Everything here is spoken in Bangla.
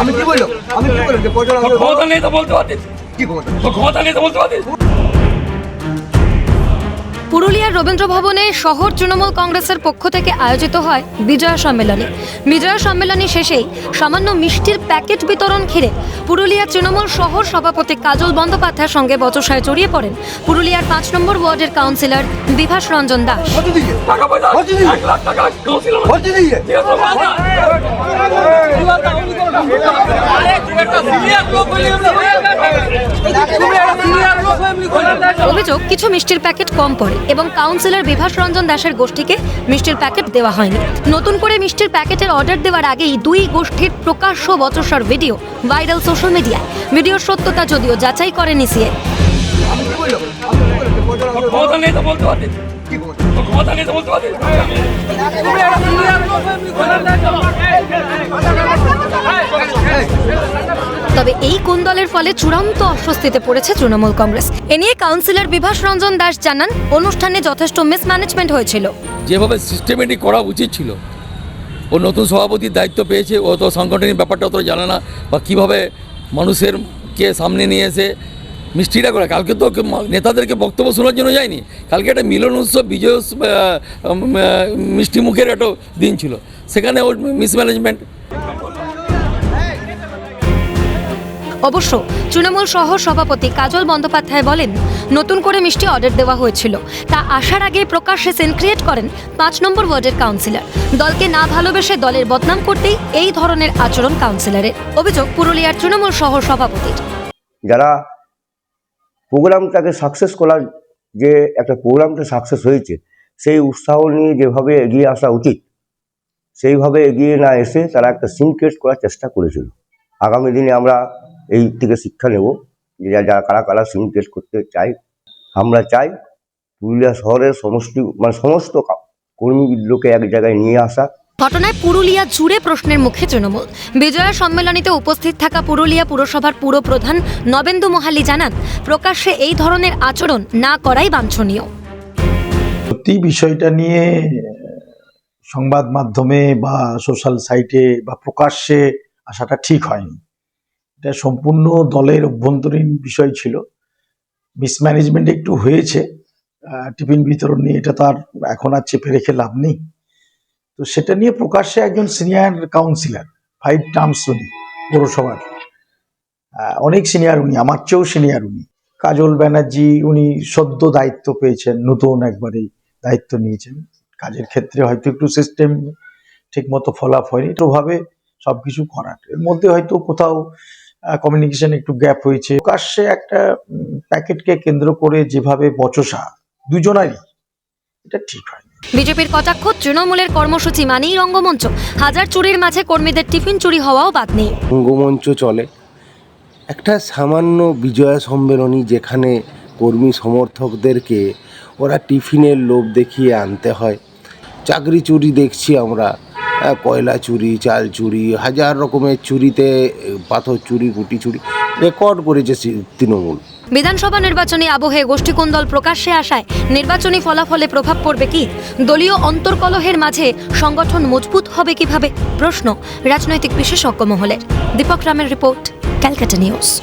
আমি কি বললাম? আমি কি বললাম যে পয়সা ক্ষমতা নেই তো বলতে পারতিস। কি ক্ষমতা? ক্ষমতা নেই তো বলতে পারতিস। পুরুলিয়ার রবীন্দ্র ভবনে শহর তৃণমূল কংগ্রেসের পক্ষ থেকে আয়োজিত হয় বিজয়া সম্মেলনী। বিজয়া সম্মেলনী শেষেই সামান্য মিষ্টির প্যাকেট বিতরণ ঘিরে পুরুলিয়া তৃণমূল শহর সভাপতি কাজল বন্দ্যোপাধ্যায়ের সঙ্গে বচসায় জড়িয়ে পড়েন পুরুলিয়ার পাঁচ নম্বর ওয়ার্ডের কাউন্সিলর বিভাস রঞ্জন দাস। টাকা অভিযোগ কিছু মিষ্টির প্যাকেট কম পড়ে এবং কাউন্সিলর বিভাস রঞ্জন দাসের গোষ্ঠীকে মিষ্টির প্যাকেট দেওয়া হয়নি। নতুন করে মিষ্টির প্যাকেটের অর্ডার দেওয়ার আগেই দুই গোষ্ঠীর প্রকাশ্য বচসার ভিডিও ভাইরাল সোশ্যাল মিডিয়ায়। ভিডিওর সত্যতা যদিও যাচাই করেনি সিএ। বলতে তবে এই কোন্দলের ফলে চূড়ান্ত অস্বস্তিতে পড়েছে তৃণমূল কংগ্রেস? এ নিয়ে কাউন্সিলর বিভাস রঞ্জন দাস জানান, অনুষ্ঠানে যথেষ্ট মিসম্যানেজমেন্ট হয়েছিল। যেভাবে সিস্টেমেটিক করা উচিত ছিল, ও নতুন সভাপতির দায়িত্ব পেয়েছে, ও তো সাংগঠনিক ব্যাপারটা অত জানে না, বা কীভাবে মানুষের কে সামনে নিয়ে এসে মিষ্টিটা করে, কালকে তো নেতাদেরকে বক্তব্য শোনার জন্য যায়নি, কালকে একটা মিলন উৎসব, বিজয় মিষ্টি মুখের একটা দিন ছিল, সেখানে ওর মিসম্যানেজমেন্ট অবশ্য তৃণমূল শহর সভাপতি কাজল বন্দ্যোপাধ্যায় বলেন, নতুন করে মিষ্টি অর্ডার দেওয়া হয়েছিল। তা আসার আগে প্রকাশ্যে সিন ক্রিয়েট করেন পাঁচ নম্বর ওয়ার্ডের কাউন্সিলর। দলকে না ভালোবেসে দলের বদনাম করতেই এই ধরনের আচরণ কাউন্সিলরের। অভিযোগ, পুরুলিয়ার তৃণমূল শহর সভাপতির। যারা প্রোগ্রামটাকে সাকসেস করার যে একটা প্রোগ্রামটা সাকসেস হয়েছে, সেই উৎসাহ নিয়ে যেভাবে এগিয়ে আসা উচিত, সেইভাবে এগিয়ে না এসে তারা একটা সিন ক্রিয়েট করার চেষ্টা করেছিল। আগামী দিনে আমরা এই থেকে শিক্ষা নেব যে যা- যারা কারা কারা সিন ক্রিয়েট করতে চাই আমরা চাই পুরুলিয়া শহরের সমষ্টি মানে সমস্ত কা- কর্মীগুলোকে এক জায়গায় নিয়ে আসা। ঘটনায় পুরুলিয়া জুড়ে প্রশ্নের মুখে তৃণমূল। বিজয়া সম্মেলনীতে উপস্থিত থাকা পুরুলিয়া পুরসভার পুর প্রধান নবেন্দু মোহালি জানান প্রকাশ্যে এই ধরনের আচরণ না করাই বাঞ্ছনীয়। সত্যি বিষয়টা নিয়ে সংবাদ মাধ্যমে বা সোশ্যাল সাইটে বা প্রকাশ্যে আসাটা ঠিক হয়নি। এটা সম্পূর্ণ দলের অভ্যন্তরীণ বিষয় ছিল। মিসম্যানেজমেন্ট একটু হয়েছে। টিফিন বিতরণ নিয়ে এটা তো আর এখন আর চেপে রেখে লাভ নেই। তো সেটা নিয়ে প্রকাশ্যে একজন সিনিয়র কাউন্সিলর ফাইভ টার্মস উনি, পৌরসভার। অনেক সিনিয়র উনি, আমার চেয়েও সিনিয়র উনি। কাজল ব্যানার্জি উনি সদ্য দায়িত্ব পেয়েছেন, নতুন একবারেই দায়িত্ব নিয়েছেন। কাজের ক্ষেত্রে হয়তো একটু সিস্টেম ঠিক মতো ফলাপ হয়নি ভাবে সবকিছু করার। এর মধ্যে হয়তো কোথাও কমিউনিকেশন একটু গ্যাপ হয়েছে। প্রকাশ্যে একটা প্যাকেটকে কেন্দ্র করে যেভাবে বচসা দুজনারই এটা ঠিক হয় বিজেপির কটাক্ষ তৃণমূলের কর্মসূচি মানেই রঙ্গমঞ্চ। হাজার চুরির মাঝে কর্মীদের টিফিন চুরি হওয়াও বাদ নেই। রঙ্গমঞ্চ চলে। একটা সামান্য বিজয়া সম্মেলনী যেখানে কর্মী সমর্থকদেরকে ওরা টিফিনের লোভ দেখিয়ে আনতে হয়। চাকরি চুরি দেখছি আমরা। কয়লা চুরি, চাল চুরি, হাজার রকমের চুরিতে, পাথর চুরি, গুটি চুরি, রেকর্ড করেছে তৃণমূল। বিধানসভা নির্বাচনী আবহে গোষ্ঠীকুন্দল প্রকাশ্যে আসায় নির্বাচনী ফলাফলে প্রভাব পড়বে কি? দলীয় অন্তর্কলহের মাঝে সংগঠন মজবুত হবে কীভাবে? প্রশ্ন রাজনৈতিক বিশেষজ্ঞ মহলের। দীপক রামের রিপোর্ট, ক্যালকাটা নিউজ।